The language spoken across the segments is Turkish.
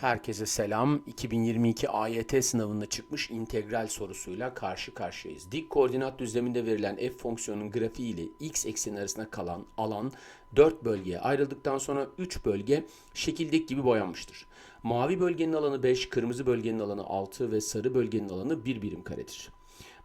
Herkese selam. 2022 AYT sınavında çıkmış integral sorusuyla karşı karşıyayız. Dik koordinat düzleminde verilen f fonksiyonunun grafiği ile x ekseni arasında kalan alan 4 bölgeye ayrıldıktan sonra 3 bölge şekildeki gibi boyanmıştır. Mavi bölgenin alanı 5, kırmızı bölgenin alanı 6 ve sarı bölgenin alanı 1 birim karedir.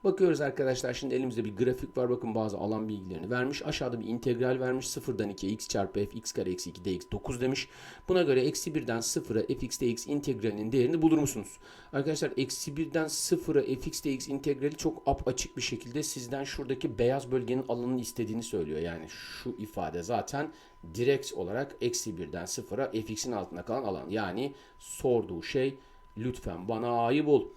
Bakıyoruz arkadaşlar şimdi elimizde bir grafik var. Bakın bazı alan bilgilerini vermiş. Aşağıda bir integral vermiş. 0'dan 2'ye x çarpı f x kare eksi 2 dx 9 demiş. Buna göre eksi 1'den 0'a fx dx integralinin değerini bulur musunuz? Arkadaşlar eksi 1'den 0'a fx dx integrali çok ap açık bir şekilde sizden şuradaki beyaz bölgenin alanını istediğini söylüyor. Yani şu ifade zaten direkt olarak eksi 1'den 0'a fx'in altında kalan alan. Yani sorduğu şey lütfen bana a'yı bul.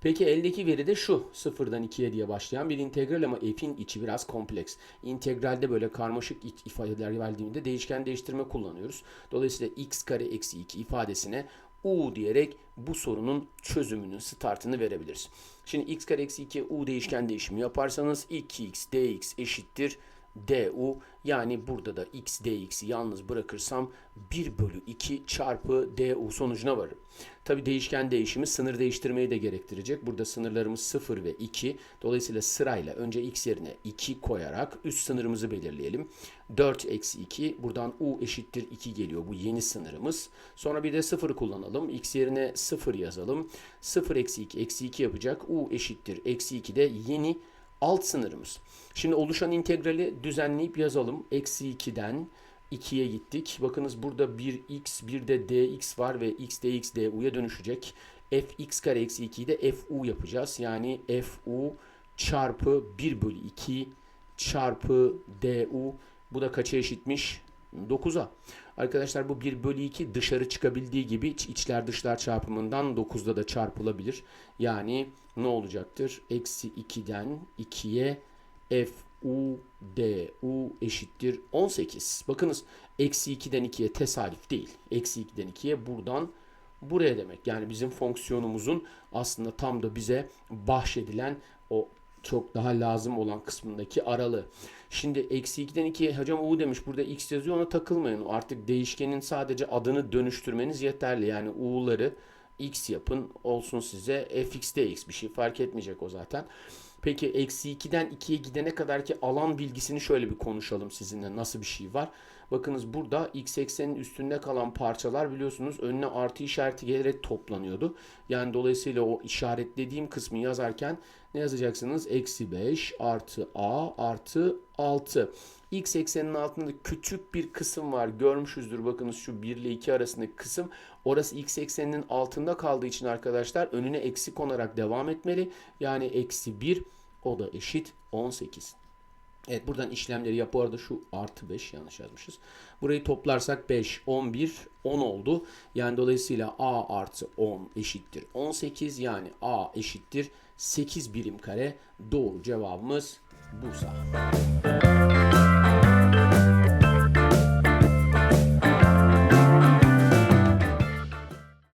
Peki eldeki veri de şu. Sıfırdan 2'ye diye başlayan bir integral ama f'in içi biraz kompleks. İntegralde böyle karmaşık ifadeler verdiğinde değişken değiştirme kullanıyoruz. Dolayısıyla x kare eksi 2 ifadesine u diyerek bu sorunun çözümünün startını verebiliriz. Şimdi x kare eksi 2 u değişken değişimi yaparsanız 2x dx eşittir du yani burada da x dx'i yalnız bırakırsam 1 bölü 2 çarpı du sonucuna varırım. Tabi değişken değişimi sınır değiştirmeyi de gerektirecek. Burada sınırlarımız 0 ve 2. Dolayısıyla sırayla önce x yerine 2 koyarak üst sınırımızı belirleyelim. 4 eksi 2 buradan u eşittir 2 geliyor bu yeni sınırımız. Sonra bir de 0 kullanalım. x yerine 0 yazalım. 0 eksi 2 eksi 2 yapacak. u eşittir eksi 2 de yeni alt sınırımız. Şimdi oluşan integrali düzenleyip yazalım. Eksi 2'den 2'ye gittik. Bakınız burada bir x bir de dx var ve x dx du'ya dönüşecek. fx kare eksi 2'yi de fu yapacağız. Yani fu çarpı 1 bölü 2 çarpı du. Bu da kaça eşitmiş? 9'a. Arkadaşlar bu 1 bölü 2 dışarı çıkabildiği gibi iç, içler dışlar çarpımından 9'da da çarpılabilir. Yani ne olacaktır? Eksi 2'den 2'ye f u d u eşittir 18. Bakınız eksi 2'den 2'ye tesadüf değil. Eksi 2'den 2'ye buradan buraya demek. Yani bizim fonksiyonumuzun aslında tam da bize bahşedilen o çok daha lazım olan kısmındaki aralı. Şimdi eksi 2'den 2'ye hocam u demiş burada x yazıyor ona takılmayın. Artık değişkenin sadece adını dönüştürmeniz yeterli. Yani u'ları x yapın olsun size fx dx bir şey fark etmeyecek o zaten. Peki eksi 2'den 2'ye gidene kadar ki alan bilgisini şöyle bir konuşalım sizinle nasıl bir şey var. Bakınız burada x eksenin üstünde kalan parçalar biliyorsunuz önüne artı işareti gelerek toplanıyordu. Yani dolayısıyla o işaretlediğim kısmı yazarken ne yazacaksınız? Eksi 5 artı a artı 6. X eksenin altında küçük bir kısım var. Görmüşüzdür bakınız şu 1 ile 2 arasındaki kısım. Orası x ekseninin altında kaldığı için arkadaşlar önüne eksi konarak devam etmeli. Yani eksi 1 o da eşit 18. Evet buradan işlemleri yap. Bu arada şu artı 5 yanlış yazmışız. Burayı toplarsak 5, 11, 10 oldu. Yani dolayısıyla a artı 10 eşittir 18. Yani a eşittir 8 birim kare. Doğru cevabımız Bursa.